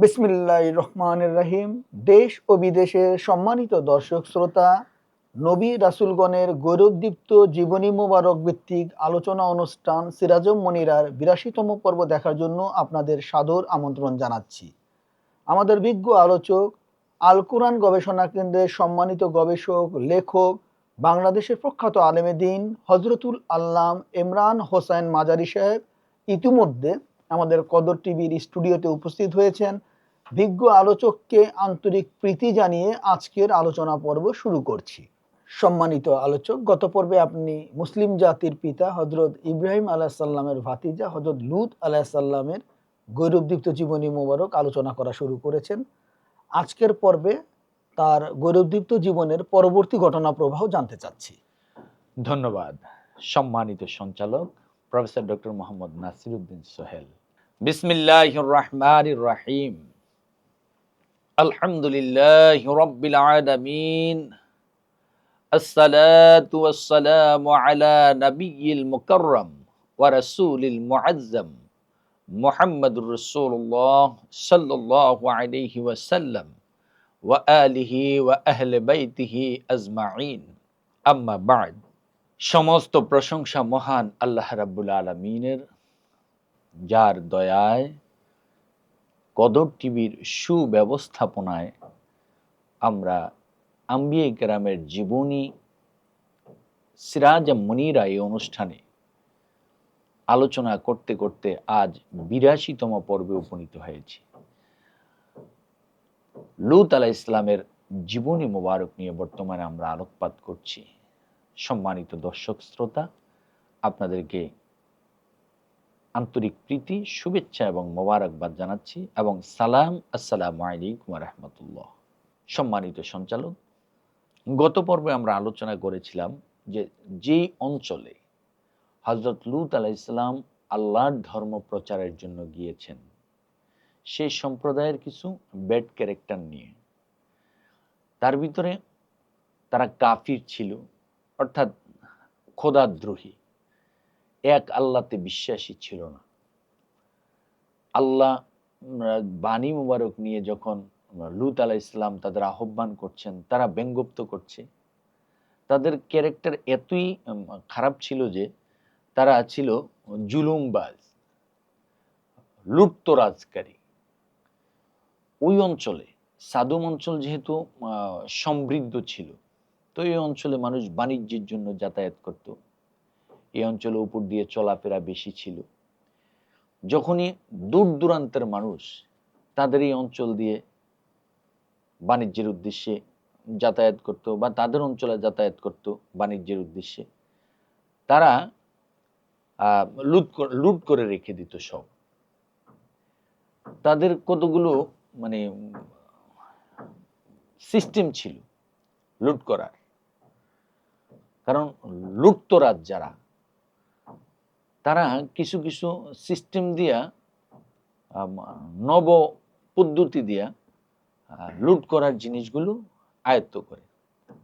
বিসমিল্লাহ রহমানের রহিম। দেশ ও বিদেশের সম্মানিত দর্শক, শ্রোতা, নবী রাসুলগণের গৌরবদীপ্ত জীবনী মোবারক ভিত্তিক আলোচনা অনুষ্ঠান সিরাজম মনিরার বিরাশিতম পর্ব দেখার জন্য আপনাদের সাদর আমন্ত্রণ জানাচ্ছি। আমাদের বিজ্ঞ আলোচক, আল কোরআন গবেষণা কেন্দ্রের সম্মানিত গবেষক, লেখক, বাংলাদেশের প্রখ্যাত আলেমে দিন হজরতুল আল্লাম ইমরান হোসেন মাজারি সাহেব ইতিমধ্যে আমাদের কদর টিভির স্টুডিওতে উপস্থিত হয়েছেন। বিজ্ঞ আলোচককে আন্তরিক প্রীতি জানিয়ে আজকের আলোচনা পর্ব শুরু করছি। সম্মানিত আলোচক, গত পর্বে আপনি মুসলিম জাতির পিতা হজরত ইব্রাহিম আলাহিসাল্লামের ভাতিজা হজরত লুত আলাহিসাল্লামের গৌরবদীপ্ত জীবনী মোবারক আলোচনা করা শুরু করেছেন। আজকের পর্বে তার গৌরবদীপ্ত জীবনের পরবর্তী ঘটনা প্রবাহ জানতে চাচ্ছি। ধন্যবাদ। সম্মানিত সঞ্চালক, প্রফেসর ডক্টর মোহাম্মদ নাসিরুদ্দিন সোহেল। বিসমিল্লাহ রহমান রাহিম। আলহামদুলিল্লাহ রব্বিল আলামিন الصلاة والسلام على نبي المكرم ورسول المعظم محمد رسول الله صلى الله عليه وسلم وآله وأهل بيته أجمعين أما بعد সমস্ত প্রশংসা মহান আল্লাহ রাব্বুল আলমিনের যার দয়ায় কদর টিভির সুব্যবস্থাপনায় আমরা আম্বিয়ে গ্রামের জীবনী সিরাজ মনিরা এই অনুষ্ঠানে আলোচনা করতে করতে আজ বিরাশিতম পর্বে উপনীত হয়েছি। লুত আলাহ ইসলামের জীবনী মোবারক নিয়ে বর্তমানে আমরা আলোকপাত করছি। সম্মানিত দর্শক, শ্রোতা, আপনাদেরকে আন্তরিক প্রীতি, শুভেচ্ছা এবং মোবারকবাদ জানাচ্ছি এবং সালাম, আসসালামু আলাইকুম রহমতুল্লাহ। সম্মানিত সঞ্চালক, গত পর্বে আমরা আলোচনা করেছিলাম যে যেই অঞ্চলে হজরত লুত আলাহ ইসলাম আল্লাহর ধর্ম প্রচারের জন্য গিয়েছেন সেই সম্প্রদায়ের কিছু ব্যাড ক্যারেক্টার নিয়ে। তার ভিতরে তারা কাফির ছিল, অর্থাৎ খোদাদ্রোহী। এক আল্লাহতে বিশ্বাসী ছিল না। আল্লাহ বাণী মুবারক নিয়ে যখন লুত আলাহ ইসলাম তাদের আহ্বান করছেন, তারা ব্যঙ্গপ্ত করছে। তাদের ক্যারেক্টার এতই খারাপ ছিল যে, তারা ছিল জুলুমবাজ লুটতরাজকারী ওই অঞ্চলে, সাদুম অঞ্চল যেহেতু সমৃদ্ধ ছিল, তো এই অঞ্চলে মানুষ বাণিজ্যের জন্য যাতায়াত করত। এই অঞ্চলে উপর দিয়ে চলাফেরা বেশি ছিল। যখনই দূর দূরান্তের মানুষ তাদের এই অঞ্চল দিয়ে বাণিজ্যের উদ্দেশ্যে যাতায়াত করত বা তাদের অঞ্চলে যাতায়াত করত বাণিজ্যের উদ্দেশ্যে, তারা লুট লুট করে রেখে দিত সব। তাদের কতগুলো মানে সিস্টেম ছিল লুট করার। কারণ লুটতরাজ যারা তারা কিছু কিছু সিস্টেম দিয়া নব পদ্ধতি দিয়া লুট করার জিনিসগুলো আয়ত্ত করে।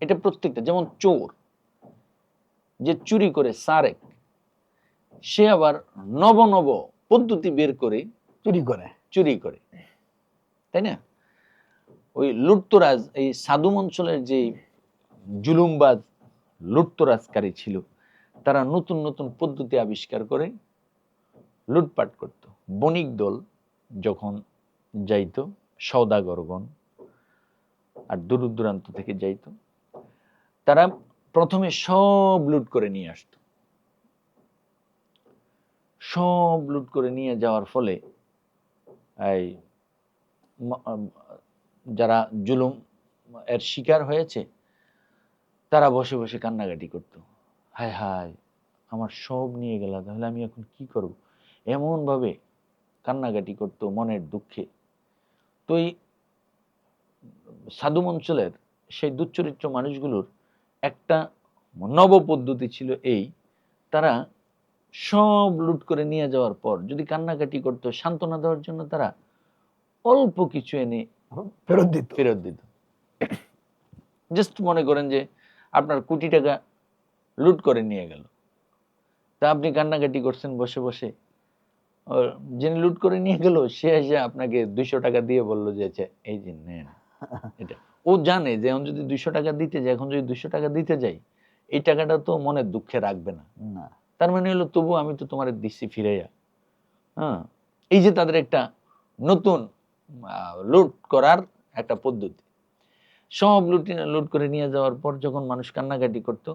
এটা প্রত্যেকটা যেমন চোর যে চুরি করে সারেক সে আবার নব নব পদ্ধতি বের করে চুরি করে। চুরি করে। তাই না? ওই লুটতরাজ এই সাদুম অঞ্চলের যে জুলুমবাজ লুটতরাজকারী ছিল তারা নতুন নতুন পদ্ধতি আবিষ্কার করে লুটপাট করত। বণিক দল যখন যাইতো সৌদাগরগণ আর দূর দূরান্ত থেকে যাইতো, তারা প্রথমে সব লুট করে নিয়ে আসত। সব লুট করে নিয়ে যাওয়ার ফলে এই যারা জুলুম এর শিকার হয়েছে, তারা বসে বসে কান্নাকাটি করত। হায় হায় আমার সব নিয়ে গেল তাহলে আমি এখন কি করব? এমনভাবে কান্নাকাটি করত মনের দুঃখে। তো এই সাধু অঞ্চলের সেই দুচ্চরিত্র মানুষগুলোর একটা নব পদ্ধতি ছিল এই তারা সব লুট করে নিয়ে যাওয়ার পর যদি কান্নাকাটি করতো সান্ত্বনা দেওয়ার জন্য তারা অল্প কিছু এনে ফেরত দিত। ফেরত দিত। জাস্ট মনে করেন যে আপনার কোটি টাকা লুট করে নিয়ে গেল। তা আপনি কান্নাকাটি করছেন বসে বসে। যিনি লুট করে নিয়ে গেল সে এসে আপনাকে দুইশো টাকা দিয়ে বলল যে "আচ্ছা, এই যে নেন। এটা। ও জানে যে এখন যদি দুইশো টাকা দিতে যায় এখন যদি দুইশো টাকা দিতে যাই এই টাকাটা তো মনের দুঃখে রাখবে না। না। তার মানে হলো তবু আমি তো তোমার দিচ্ছি ফিরাইয়া হ্যাঁ এই যে তাদের একটা নতুন লুট করার একটা পদ্ধতি। সব লুট লুট করে নিয়ে যাওয়ার পর যখন মানুষ কান্নাকাটি করতো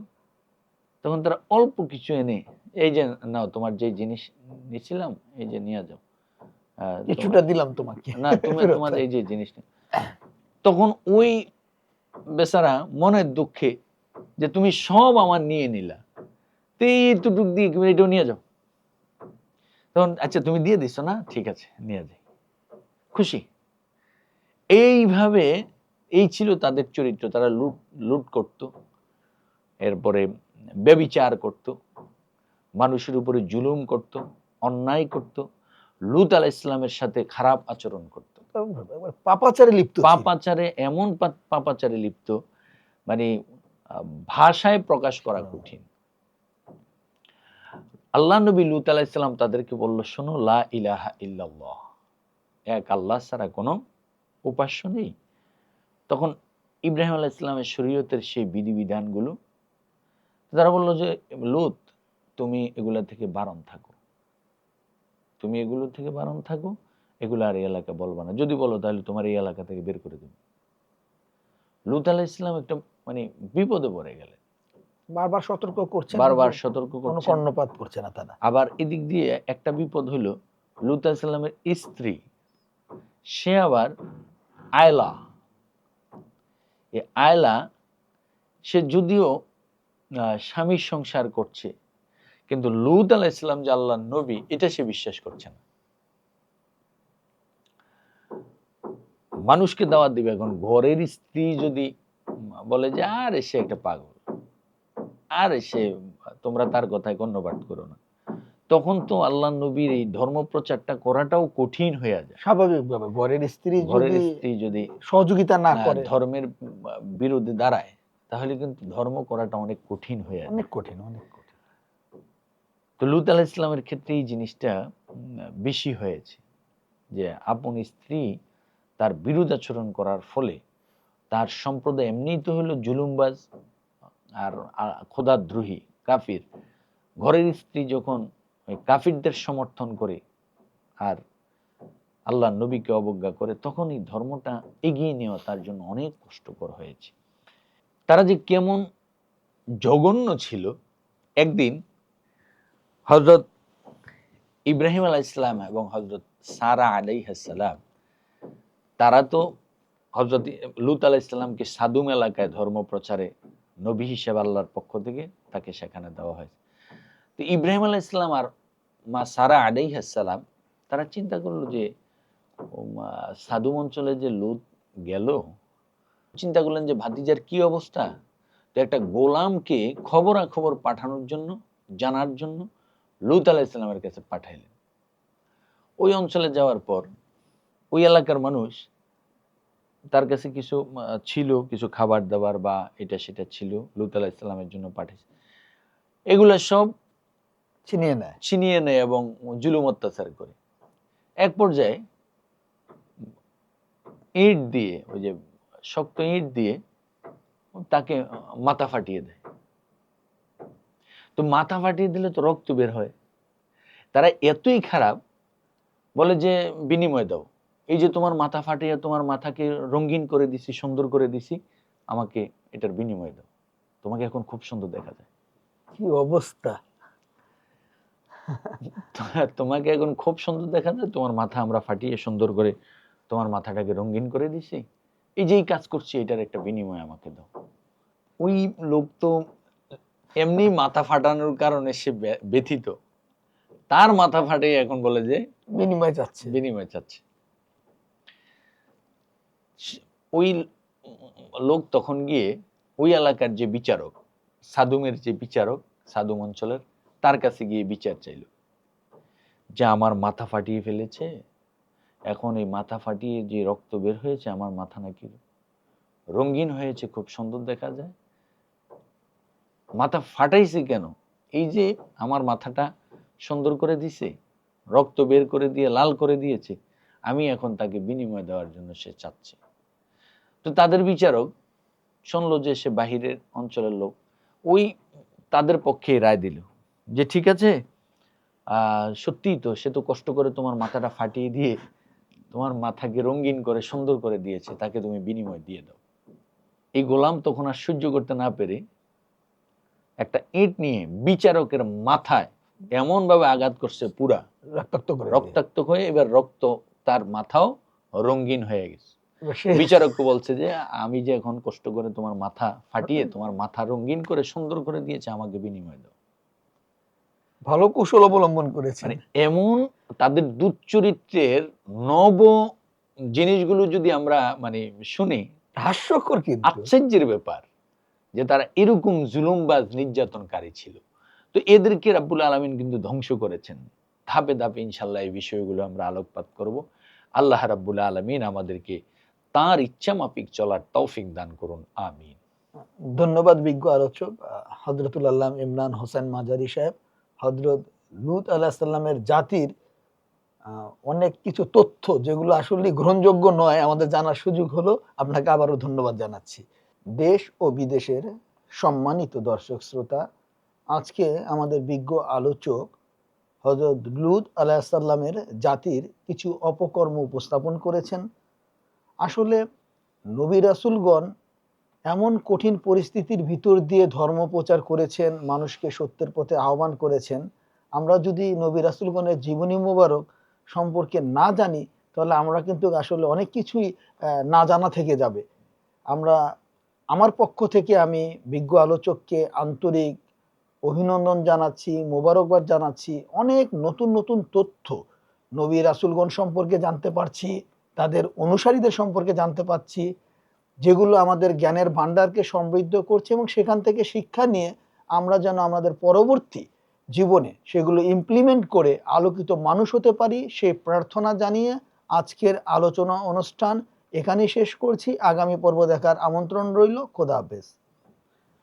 তখন তারা অল্প কিছু এনে এই যে নাও তোমার যে জিনিস নিয়েছিলাম এই যে নিয়ে যাও। কিছুটা দিলাম তোমাকে। না তুমি তোমার এই যে জিনিসটা তখন ওই বেচারা মনের দুঃখে যে তুমি সব আমার নিয়ে নিলা। তো এইটুক দিয়ে এটাও নিয়ে যাও। তখন আচ্ছা তুমি দিয়ে দিছো না? ঠিক আছে নিয়ে যাই। খুশি। এইভাবে এই ছিল তাদের চরিত্র তারা লুট লুট করত। এরপরে ব্যবিচার করত মানুষের উপরে জুলুম করত অন্যায় করত লুত আলাহ ইসলামের সাথে খারাপ আচরণ করত। পাপাচারে লিপ্ত পাপাচারে এমন পাপাচারে লিপ্ত মানে ভাষায় প্রকাশ করা কঠিন। আল্লাহ নবী লুত আলাইসাল্লাম তাদেরকে বলল শোনো লা ইলাহা ইল্লাল্লাহ। এক আল্লাহ ছাড়া কোনো উপাস্য নেই। তখন ইব্রাহিম আলাহ ইসলামের শরীয়তের সেই বিধিবিধানগুলো তারা বলল যে লুত তুমি এগুলা থেকে বারণ থাকো। তুমি এগুলো থেকে বারণ থাকো এগুলো আর এই এলাকা বলবা না। যদি বলো তাহলে তোমার এই এলাকা থেকে বের করে দেবো। লুত আলাহ ইসলাম একটা মানে বিপদে পড়ে গেলেন। বারবার সতর্ক করছে বারবার সতর্ক কোনো করছেন কর্ণপাত করছে না তারা। আবার এদিক দিয়ে একটা বিপদ হলো লুত আলাইসাল্লামের স্ত্রী সে আবার আয়লা। এ আয়লা সে যদিও স্বামীর সংসার করছে। কিন্তু লুত ইসলাম যে আল্লাহ নবী এটা সে বিশ্বাস করছে না। মানুষকে দাওয়াত দিবে এখন। ঘরের স্ত্রী যদি বলে যে আরে সে একটা পাগল। আরে সে তোমরা তার কথায় কর্ণপাত করো না। তখন তো আল্লাহ নবীর এই ধর্ম প্রচারটা করাটাও কঠিন হয়ে যায়। স্বাভাবিকভাবে। ঘরের স্ত্রী ঘরের স্ত্রী যদি সহযোগিতা না করে। ধর্মের বিরুদ্ধে দাঁড়ায় তাহলে কিন্তু ধর্ম করাটা অনেক কঠিন হয়ে অনেক কঠিন অনেক কঠিন। তো লুত আলাহ ইসলামের ক্ষেত্রে এই জিনিসটা বেশি হয়েছে যে আপন স্ত্রী তার বিরুদ্ধাচরণ করার ফলে তার সম্প্রদায় এমনিই তো হলো জুলুমবাজ আর খোদাদ্রোহী কাফির। ঘরের স্ত্রী যখন ওই কাফিরদের সমর্থন করে আর আল্লাহ নবীকে অবজ্ঞা করে তখন এই ধর্মটা এগিয়ে নেওয়া তার জন্য অনেক কষ্টকর হয়েছে। তারা যে কেমন জঘন্য ছিল, একদিন হজরত ইব্রাহিম আলাহ ইসলাম এবং হজরত সারা আলাইহাসালাম তারা তো হজরত লুত আলাহ ইসলামকে সাদুম এলাকায় ধর্ম প্রচারে নবী হিসেবে আল্লাহর পক্ষ থেকে তাকে সেখানে দেওয়া হয়েছে। তো ইব্রাহিম আলাহ ইসলাম আর মা সারা আলাইহাসালাম তারা চিন্তা করল যে সাদুম অঞ্চলে যে লুত গেল চিন্তা করলেন যে ভাতিজার কি অবস্থা? তো একটা গোলামকে খবরাখবর পাঠানোর জন্য জানার জন্য লুত আলাহ ইসলামের কাছে পাঠাইলেন। ওই অঞ্চলে যাওয়ার পর ওই এলাকার মানুষ তার কাছে কিছু ছিল কিছু খাবার দাবার বা এটা সেটা ছিল লুত আলাহ ইসলামের জন্য পাঠিয়েছে। এগুলো সব ছিনিয়ে নেয়। ছিনিয়ে নেয় এবং জুলুম অত্যাচার করে। এক পর্যায়ে ইট দিয়ে ওই যে শক্ত ইট দিয়ে তাকে মাথা ফাটিয়ে দেয়। তো মাথা ফাটিয়ে দিলে তো রক্ত বের হয়। তারা এতই খারাপ বলে যে বিনিময় দাও। এই যে তোমার মাথা ফাটিয়ে তোমার মাথাকে রঙিন করে দিছি সুন্দর করে দিছি আমাকে এটার বিনিময় দাও। তোমাকে এখন খুব সুন্দর দেখা যায়। কি অবস্থা? তোমাকে এখন খুব সুন্দর দেখা যায় তোমার মাথা আমরা ফাটিয়ে সুন্দর করে তোমার মাথাটাকে রঙিন করে দিছি। এই যে এই কাজ করছি এটার একটা বিনিময় আমাকে দাও। ওই লোক তো এমনি মাথা ফাটানোর কারণে সে ব্যথিত। তার মাথা ফাটে এখন বলে যে বিনিময় যাচ্ছে বিনিময় চাচ্ছে। ওই লোক তখন গিয়ে ওই এলাকার যে বিচারক সাদুমের যে বিচারক সাদুম অঞ্চলের তার কাছে গিয়ে বিচার চাইল। যে আমার মাথা ফাটিয়ে ফেলেছে এখন এই মাথা ফাটিয়ে যে রক্ত বের হয়েছে, আমার মাথা নাকি রঙিন হয়েছে, খুব সুন্দর দেখা যায়। মাথা ফাটাইছে কেন? এই যে আমার মাথাটা সুন্দর করে দিছে, রক্ত বের করে দিয়ে, লাল করে দিয়েছে, আমি এখন তাকে বিনিময় দেওয়ার জন্য সে চাচ্ছে। তো তাদের বিচারক শুনলো যে সে বাহিরের অঞ্চলের লোক, ওই তাদের পক্ষে রায় দিল যে, ঠিক আছে সত্যিই তো সে তো কষ্ট করে তোমার মাথাটা ফাটিয়ে দিয়ে তোমার মাথাকে রঙিন করে সুন্দর করে দিয়েছে তাকে তুমি বিনিময় দিয়ে দাও। এই গোলাম তখন আর সহ্য করতে না পেরে একটা ইট নিয়ে বিচারকের মাথায় এমন ভাবে আঘাত করছে পুরা। রক্তাক্ত করে রক্তাক্ত হয়ে এবার রক্ত তার মাথাও রঙিন হয়ে গেছে। বিচারককে বলছে যে আমি যে এখন কষ্ট করে তোমার মাথা ফাটিয়ে তোমার মাথা রঙিন করে সুন্দর করে দিয়েছে আমাকে বিনিময় দাও। ভালো কৌশল অবলম্বন করেছেন। মানে এমন তাদের দুচ্চরিত্রের নব জিনিসগুলো যদি আমরা মানে শুনি হাস্যকর কিন্তু। আশ্চর্যের ব্যাপার যে তারা এরকম জুলুমবাজ নির্যাতনকারী ছিল। তো এদেরকে রাব্বুল আলমিন কিন্তু ধ্বংস করেছেন। ধাপে ধাপে ইনশাল্লাহ এই বিষয়গুলো আমরা আলোকপাত করব। আল্লাহ রাব্বুল আলমিন আমাদেরকে তার ইচ্ছা মাফিক চলার তৌফিক দান করুন। আমিন। ধন্যবাদ বিজ্ঞ আলোচক হজরতুল আল্লাহ ইমরান হোসেন মাজারি সাহেব। হজরত লুত আলাহ সাল্লামের জাতির অনেক কিছু তথ্য যেগুলো আসলে গ্রহণযোগ্য নয়, আমাদের জানার সুযোগ হলো, আপনাকে আবারও ধন্যবাদ জানাচ্ছি। দেশ ও বিদেশের সম্মানিত দর্শক শ্রোতা, আজকে আমাদের বিজ্ঞ আলোচক হজরত লুত আলাহ সাল্লামের জাতির কিছু অপকর্ম উপস্থাপন করেছেন। আসলে নবী রাসুলগণ এমন কঠিন পরিস্থিতির ভিতর দিয়ে ধর্ম প্রচার করেছেন, মানুষকে সত্যের পথে আহ্বান করেছেন। আমরা যদি নবী রাসুলগণের জীবনী মোবারক সম্পর্কে না জানি, তাহলে আমরা কিন্তু আসলে অনেক কিছুই না জানা থেকে যাবে। আমরা, আমার পক্ষ থেকে আমি বিজ্ঞ আলোচককে আন্তরিক অভিনন্দন জানাচ্ছি, মোবারকবাদ জানাচ্ছি। অনেক নতুন নতুন তথ্য নবী রাসুলগণ সম্পর্কে জানতে পারছি, তাদের অনুসারীদের সম্পর্কে জানতে পারছি। যেগুলো আমাদের জ্ঞানের ভাণ্ডারকে সমৃদ্ধ করছে এবং সেখান থেকে শিক্ষা নিয়ে আমরা যেন আমাদের পরবর্তী জীবনে সেগুলো ইমপ্লিমেন্ট করে আলোকিত মানুষ হতে পারি সেই প্রার্থনা জানিয়ে আজকের আলোচনা অনুষ্ঠান এখানেই শেষ করছি। আগামী পর্ব দেখার আমন্ত্রণ রইল। খোদা হাফেজ।